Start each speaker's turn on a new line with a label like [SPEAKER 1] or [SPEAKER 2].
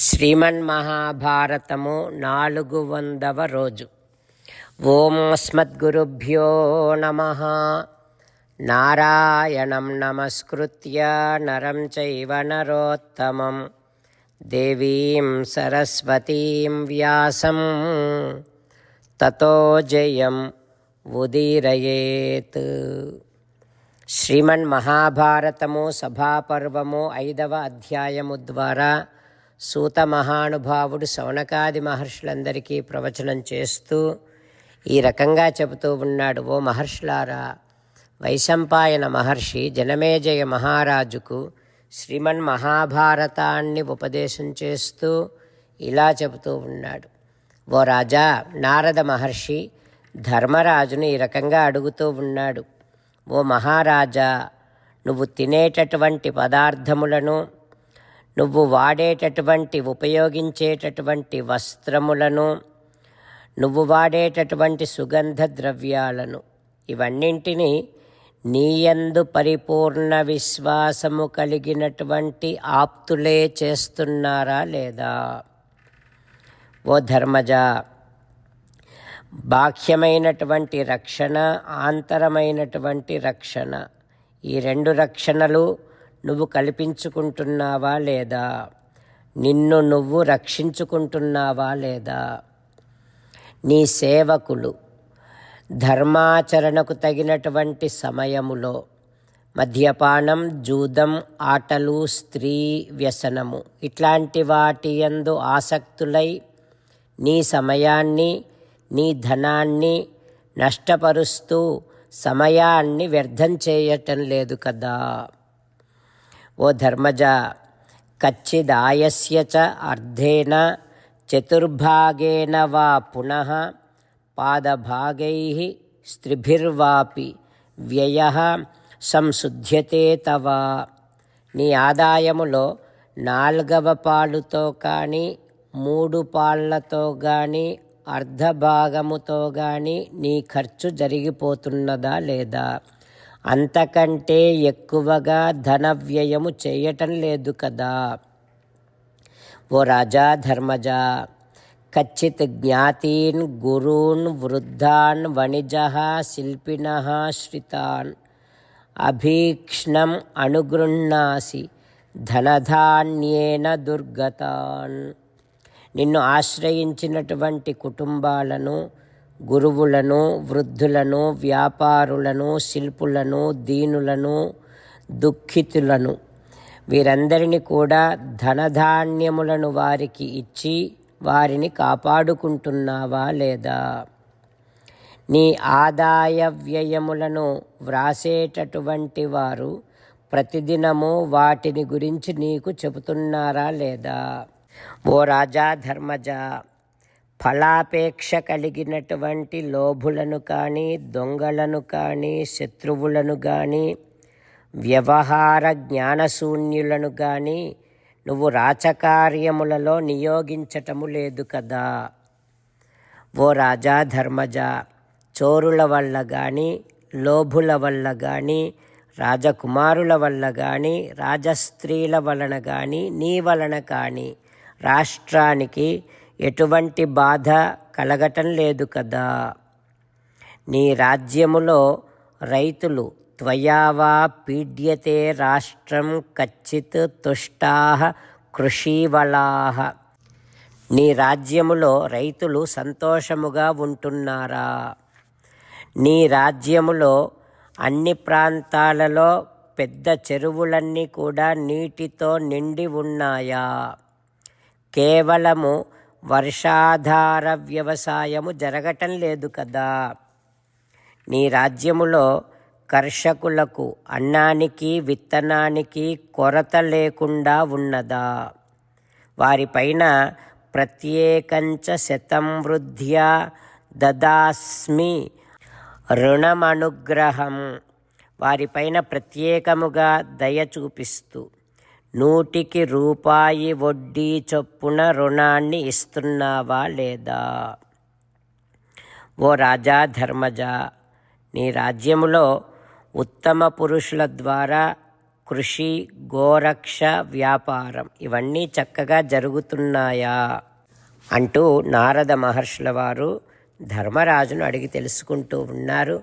[SPEAKER 1] శ్రీమన్మహాభారతము నాలుగు వందవ రోజు. ఓం అస్మద్గురుభ్యో నమ. నారాయణం నమస్కృత్య నరం చైవ నరోత్తమం. దేవీం సరస్వతీం వ్యాసం. తతో జయం ఉదీరయేత్. శ్రీమన్ మహాభారతము సభాపర్వము ఐదవ అధ్యాయము ద్వారా సూత మహానుభావుడు శౌనకాది మహర్షులందరికీ ప్రవచనం చేస్తూ ఈ రకంగా చెబుతూ ఉన్నాడు ఓ మహర్షులారా వైశంపాయన మహర్షి జనమేజయ మహారాజుకు శ్రీమన్ మహాభారతాన్ని ఉపదేశం చేస్తూ ఇలా చెబుతూ ఉన్నాడు. ఓ రాజా నారద మహర్షి ధర్మరాజును ఈ రకంగా అడుగుతూ ఉన్నాడు. ఓ మహారాజా నువ్వు తినేటటువంటి పదార్థములను నువ్వు వాడేటటువంటి ఉపయోగించేటటువంటి వస్త్రములను నువ్వు వాడేటటువంటి సుగంధ ద్రవ్యాలను ఇవన్నింటినీ నీయందు పరిపూర్ణ విశ్వాసము కలిగినటువంటి ఆప్తులే చేస్తున్నారా లేదా? ఓ ధర్మజ బాహ్యమైనటువంటి రక్షణ ఆంతరమైనటువంటి రక్షణ. ఈ రెండు రక్షణలు నువ్వు కల్పించుకుంటున్నావా లేదా? నిన్ను నువ్వు రక్షించుకుంటున్నావా లేదా? నీ సేవకులు ధర్మాచరణకు తగినటువంటి సమయములో మద్యపానం జూదం ఆటలు స్త్రీ వ్యసనము ఇట్లాంటి వాటి యందు ఆసక్తులై నీ సమయాన్ని నీ ధనాన్ని నష్టపరుస్తూ సమయాన్ని వ్యర్థం చేయటం లేదు కదా? ఓ ధర్మజ కచ్చిదాయస్య చ అర్ధేన చతుర్భాగేన వా పునః పాదభాగై స్త్రిభిర్వాపి వ్యయ సంశుద్ధ్యతే తవ. నీ ఆదాయములో నాల్గవ పాలుతో కానీ మూడు పాళ్ళతో కానీ అర్ధభాగముతో కానీ నీ ఖర్చు జరిగిపోతున్నదా లేదా? అంతకంటే ఎక్కువగా ధన వ్యయము చేయటం లేదు కదా. ఓ రాజా ధర్మజ కచ్చిత్ జ్ఞాతీన్ గురూన్ వృద్ధాన్ వణిజ శిల్పిన శ్రితాన్. అభీక్ష్ణం అనుగృహ్ణాసి ధనధాన్యేన దుర్గతాన్. నిన్ను ఆశ్రయించినటువంటి కుటుంబాలను గురువులను వృద్ధులను వ్యాపారులను శిల్పులను దీనులను దుఃఖితులను. వీరందరినీ కూడా ధనధాన్యములను వారికి ఇచ్చి వారిని కాపాడుకుంటున్నావా లేదా? నీ ఆదాయ వ్యయములను వ్రాసేటటువంటి వారు ప్రతిదినము వాటిని గురించి నీకు చెబుతున్నారా లేదా? ఓ రాజా ధర్మజ ఫలాపేక్ష కలిగినటువంటి లోభులను కానీ దొంగలను కానీ శత్రువులను కానీ వ్యవహార జ్ఞానశూన్యులను కానీ నువ్వు రాచకార్యములలో నియోగించటము లేదు కదా. ఓ రాజా ధర్మజ చోరుల వల్ల కానీ లోభుల వల్ల కానీ రాజకుమారుల వల్ల కానీ రాజస్త్రీల వలన కానీ నీ వలన కానీ రాష్ట్రానికి ఎటువంటి బాధ కలగటం లేదు కదా. నీ రాజ్యములో రైతులు త్వయావా పీడ్యతే రాష్ట్రం కచ్చిత్ తుష్టా కృషివలాహ నీ రాజ్యములో రైతులు సంతోషముగా ఉంటున్నారా. నీ రాజ్యములో అన్ని ప్రాంతాలలో పెద్ద చెరువులన్నీ కూడా నీటితో నిండి ఉన్నాయా. కేవలము వర్షాధార వ్యవసాయము జరగటం లేదు కదా. నీ రాజ్యములో కర్షకులకు అన్నానికి విత్తనానికి కొరత లేకుండా ఉన్నదా? వారిపైన ప్రత్యేకంచ శతం వృద్ధ్యా దదాస్మి రుణమనుగ్రహం. వారిపైన ప్రత్యేకముగా దయ చూపిస్తూ నూటికి రూపాయి వడ్డీ చొప్పున రుణాన్ని ఇస్తున్నావా లేదా? ఓ రాజా ధర్మజ నీ రాజ్యములో ఉత్తమ పురుషుల ద్వారా కృషి గోరక్ష వ్యాపారం ఇవన్నీ చక్కగా జరుగుతున్నాయా? అంటూ నారద మహర్షుల వారు ధర్మరాజును అడిగి తెలుసుకుంటూ ఉన్నారు.